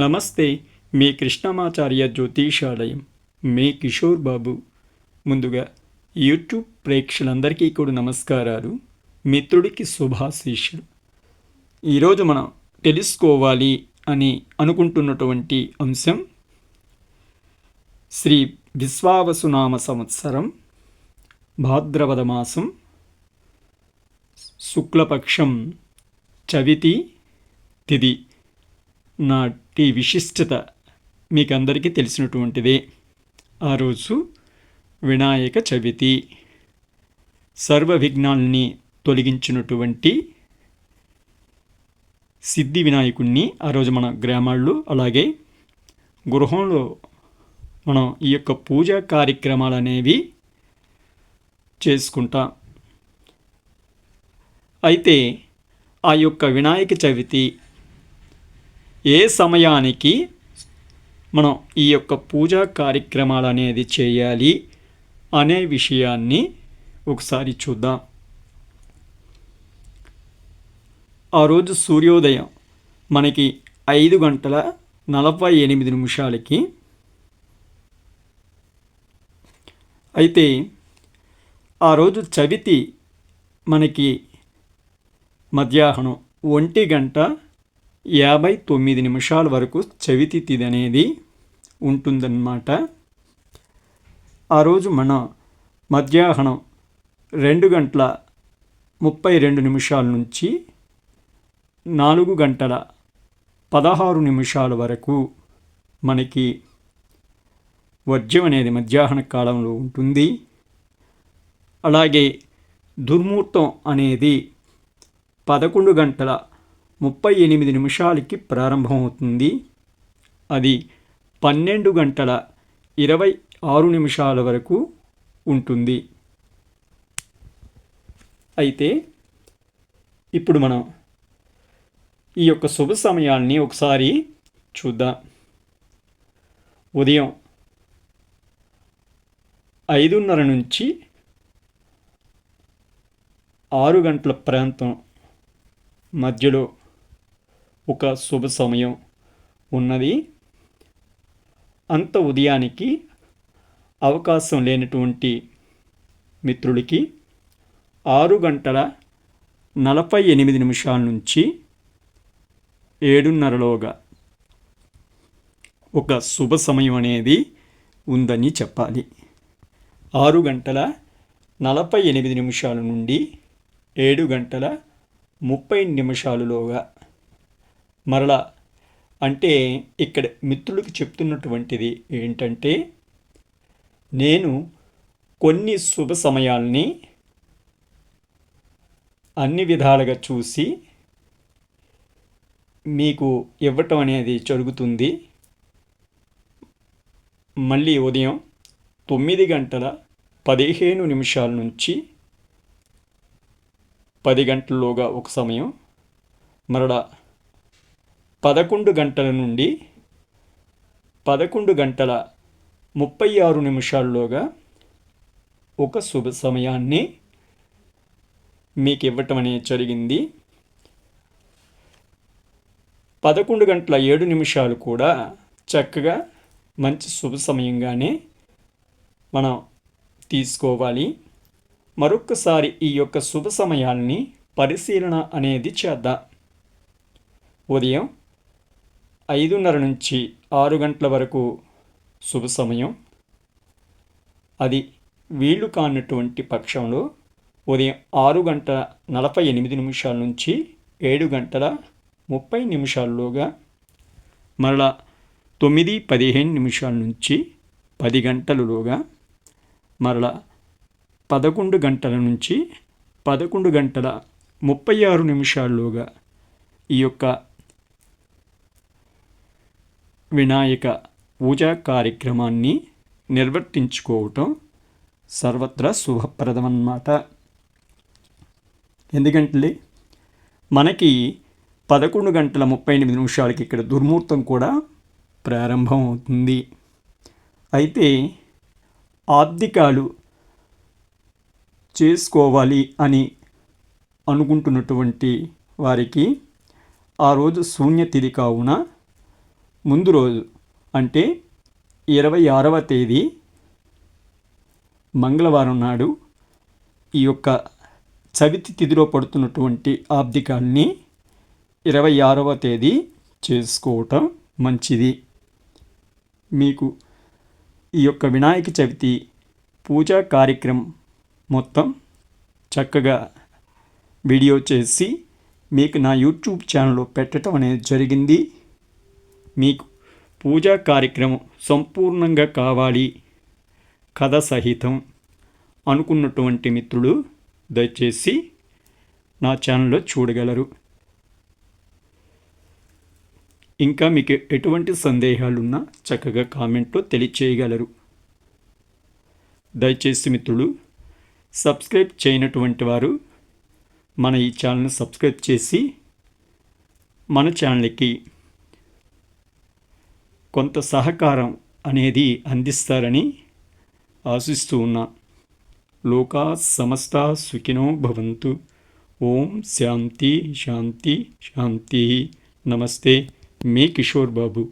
నమస్తే మీ కృష్ణమాచార్య జ్యోతిషాలయం మీ కిషోర్ బాబు. ముందుగా యూట్యూబ్ ప్రేక్షకులందరికీ కూడా నమస్కారాలు. మిత్రుడికి శుభాశీషులు ఈరోజు మనం తెలుసుకోవాలి అని అనుకుంటున్నటువంటి అంశం శ్రీ విశ్వావసునామ సంవత్సరం భాద్రపద మాసం శుక్లపక్షం చవితి తిది. నాటి విశిష్టత మీకు అందరికీ తెలిసినటువంటిదే. ఆ రోజు వినాయక చవితి. సర్వ విఘ్నాల్ని తొలగించినటువంటి సిద్ధి వినాయకుణ్ణి ఆ రోజు మన గ్రామాల్లో అలాగే గృహంలో మనం ఈ యొక్క పూజా కార్యక్రమాలు అనేవి చేసుకుంటాం. అయితే ఆ యొక్క వినాయక చవితి ఏ సమయానికి మనం ఈ యొక్క పూజా కార్యక్రమాలు అనేది చేయాలి అనే విషయాన్ని ఒకసారి చూద్దాం. ఆ రోజు సూర్యోదయం మనకి ఐదు గంటల నలభై ఎనిమిది నిమిషాలకి. అయితే ఆ రోజు చవితి మనకి మధ్యాహ్నం ఒంటి గంట యాభై తొమ్మిది నిమిషాల వరకు చవితి అనేది ఉంటుందన్నమాట. ఆ రోజు మన మధ్యాహ్నం రెండు గంటల ముప్పై రెండు నిమిషాల నుంచి నాలుగు గంటల పదహారు నిమిషాల వరకు మనకి వర్జ్యం అనేది మధ్యాహ్న కాలంలో ఉంటుంది. అలాగే దుర్ముహూర్తం అనేది పదకొండు గంటల ముప్పై ఎనిమిది నిమిషాలకి ప్రారంభమవుతుంది. అది పన్నెండు గంటల ఇరవై ఆరు నిమిషాల వరకు ఉంటుంది. అయితే ఇప్పుడు మనం ఈ యొక్క శుభ సమయాన్ని ఒకసారి చూద్దాం. ఉదయం ఐదున్నర నుంచి ఆరు గంటల ప్రాంతం మధ్యలో ఒక శుభ సమయం ఉన్నది. అంత ఉదయానికి అవకాశం లేనటువంటి మిత్రుడికి ఆరు గంటల నలభై ఎనిమిది నిమిషాల నుంచి ఏడున్నరలోగా ఒక శుభ సమయం అనేది ఉందని చెప్పాలి. ఆరు గంటల నలభై ఎనిమిది నిమిషాల నుండి ఏడు గంటల ముప్పై నిమిషాలులోగా మరలా అంటే ఇక్కడ మిత్రులకు చెప్తున్నటువంటిది ఏంటంటే నేను కొన్ని శుభ సమయాల్ని అన్ని విధాలుగా చూసి మీకు ఇవ్వటం అనేది జరుగుతుంది. మళ్ళీ ఉదయం తొమ్మిది గంటల పదిహేను నిమిషాల నుంచి పది గంటల్లోగా ఒక సమయం మరలా పదకొండు గంటల నుండి పదకొండు గంటల ముప్పై ఆరు నిమిషాల్లోగా ఒక శుభ సమయాన్ని మీకు ఇవ్వటం అనేది జరిగింది. పదకొండు గంటల ఏడు నిమిషాలు కూడా చక్కగా మంచి శుభ సమయంగానే మనం తీసుకోవాలి. మరొక్కసారి ఈ యొక్క శుభ సమయాల్ని పరిశీలన అనేది చేద్దాం. ఉదయం ఐదున్నర నుంచి ఆరు గంటల వరకు శుభ సమయం. అది వీళ్ళు కానటువంటి పక్షంలో ఉదయం ఆరు గంటల నలభై ఎనిమిది నిమిషాల నుంచి ఏడు గంటల ముప్పై నిమిషాల్లోగా మరలా తొమ్మిది పదిహేను నిమిషాల నుంచి పది గంటలలోగా మరలా పదకొండు గంటల నుంచి పదకొండు గంటల ముప్పై ఆరు నిమిషాల్లోగా ఈ యొక్క వినాయక పూజా కార్యక్రమాన్ని నిర్వర్తించుకోవటం సర్వత్రా శుభప్రదమన్నమాట. ఎందుకంటే మనకి పదకొండు గంటల ముప్పై ఎనిమిది నిమిషాలకి ఇక్కడ దుర్ముహూర్తం కూడా ప్రారంభం అవుతుంది అయితే ఆర్థికాలు చేసుకోవాలి అని అనుకుంటున్నటువంటి వారికి ఆ రోజు శూన్యతిథి కావున ముందు రోజు అంటే ఇరవై ఆరవ తేదీ మంగళవారం నాడు ఈ యొక్క చవితి తిథిలో పడుతున్నటువంటి ఆబ్దికాల్ని ఇరవై ఆరవ తేదీ చేసుకోవటం మంచిది. మీకు ఈ యొక్క వినాయక చవితి పూజా కార్యక్రమం మొత్తం చక్కగా వీడియో చేసి మీకు నా యూట్యూబ్ ఛానల్లో పెట్టడం అనేది జరిగింది. మీకు పూజా కార్యక్రమం సంపూర్ణంగా కావాలి. కథ సహితం అనుకున్నటువంటి మిత్రులు దయచేసి నా ఛానల్లో చూడగలరు. ఇంకా మీకు ఎటువంటి సందేహాలున్నా చక్కగా కామెంట్లో తెలియచేయగలరు. దయచేసి మిత్రులు సబ్స్క్రైబ్ చేయనటువంటి వారు మన ఈ ఛానల్ని సబ్స్క్రైబ్ చేసి మన ఛానల్కి కొంత సహకారం అనేది అందిస్తారని ఆశిస్తూ ఉన్నా. లోకా సమస్త సుఖినో భవంతు. ఓం శాంతి శాంతి శాంతి. నమస్తే. మీ కిషోర్ బాబు.